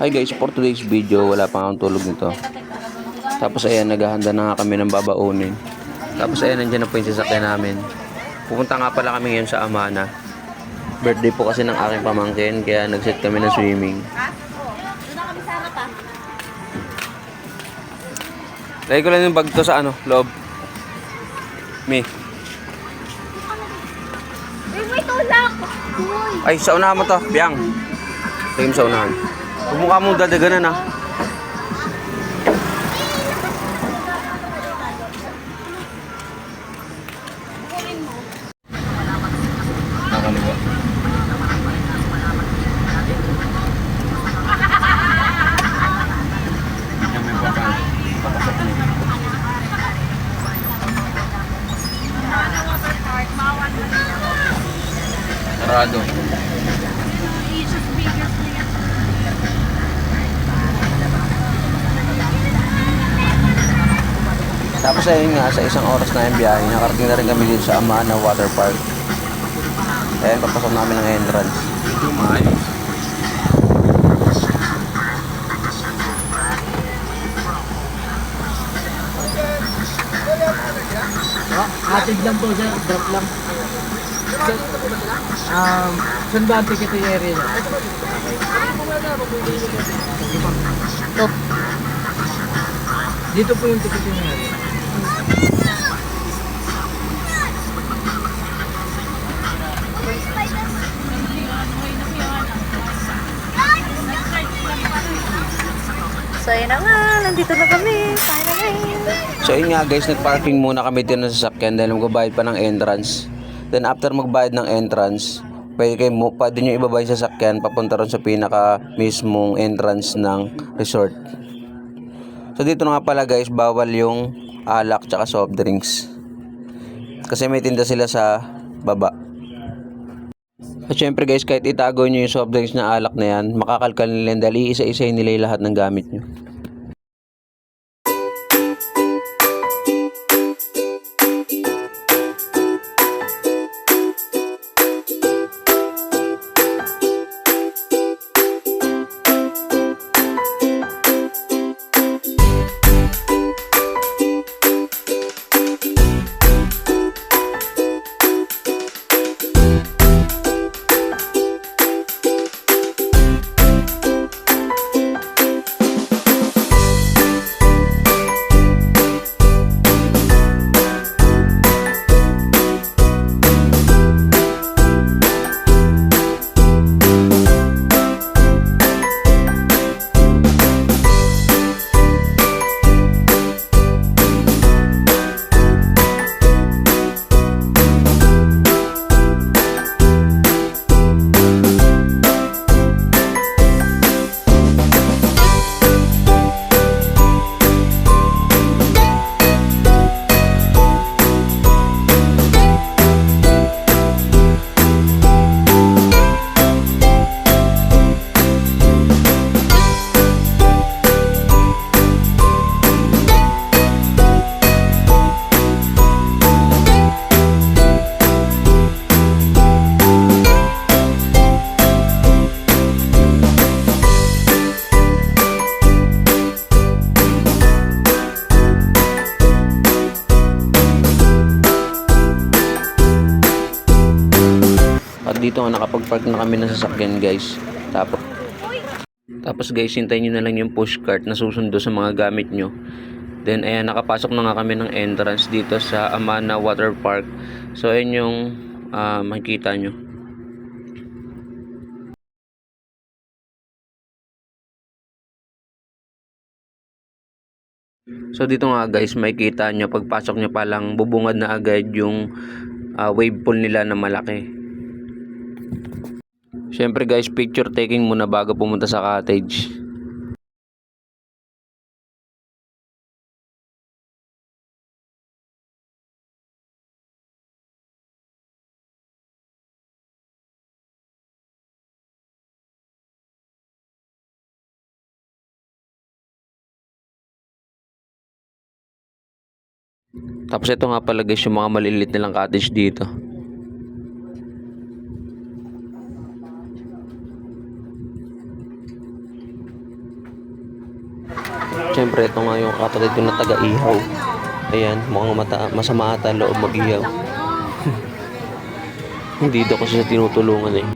Hi guys, for today's video, wala pa akong tulog nito. Tapos ayan, naghahanda na nga kami ng babaunin. Tapos ayan, nandiyan na po yung sasakyan namin. Pupunta nga pala kami ngayon sa Amana. Birthday po kasi ng aking pamangkin, kaya nag-set kami ng swimming. Lagay ko lang yung bag to sa ano, loob. Uy! Ay, sa unahan mo to, biyang. Lagay mo sa unahan. Huwag mukha mong dadaganan ah. Tapos ayun nga, sa isang oras na yung biyahe, nakarating na rin kami dito sa Amana Water Park. Ayan, papasok namin ng entrance. Atid lang po sir, drop lang. Um, saan ba ang ticket yung area? Top. Dito po yung ticket yung area. So yun na nga, nandito na kami. Na ngayon. So yun nga guys, nag-parking muna kami dito sa sasakyan dahil magbabayad pa ng entrance. Then after magbayad ng entrance, pwede kayo pwede nyo ibabay sa sasakyan papunta ron sa pinaka mismong entrance ng resort. So dito na nga pala guys, bawal yung alak tsaka soft drinks. Kasi may tinda sila sa baba. At syempre guys, kahit itago nyo yung soft drinks na alak na yan, makakalkal nila dahil iisa-isa nila yung lahat ng gamit nyo. Dito nga nakapag-park na kami ng sasakyan guys. Tapos tapos guys, hintayin nyo na lang yung push cart na susundo sa mga gamit nyo. Then ayan, nakapasok na nga kami ng entrance dito sa Amana Water Park. So ayan yung ah, makikita nyo. So dito nga guys, makikita nyo pagpasok nyo palang bubungad na agad yung ah, wave pool nila na malaki. Siyempre guys, picture taking muna bago pumunta sa cottage. Tapos ito nga pala guys yung mga maliliit nilang cottage dito. Siyempre, ito nga yung kapatid ko na taga-ihaw. Ayan, mukhang mata masama ata loob mag-ihaw. Hindi daw kasi siya tinutulungan eh.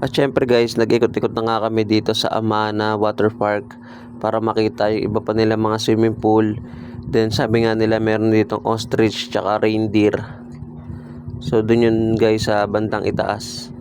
At syempre guys, nag-ikot-ikot na nga kami dito sa Amana Water Park para makita yung iba pa nila mga swimming pool. Then sabi nga nila meron ditong ostrich tsaka reindeer. So dun yun guys sa bandang itaas.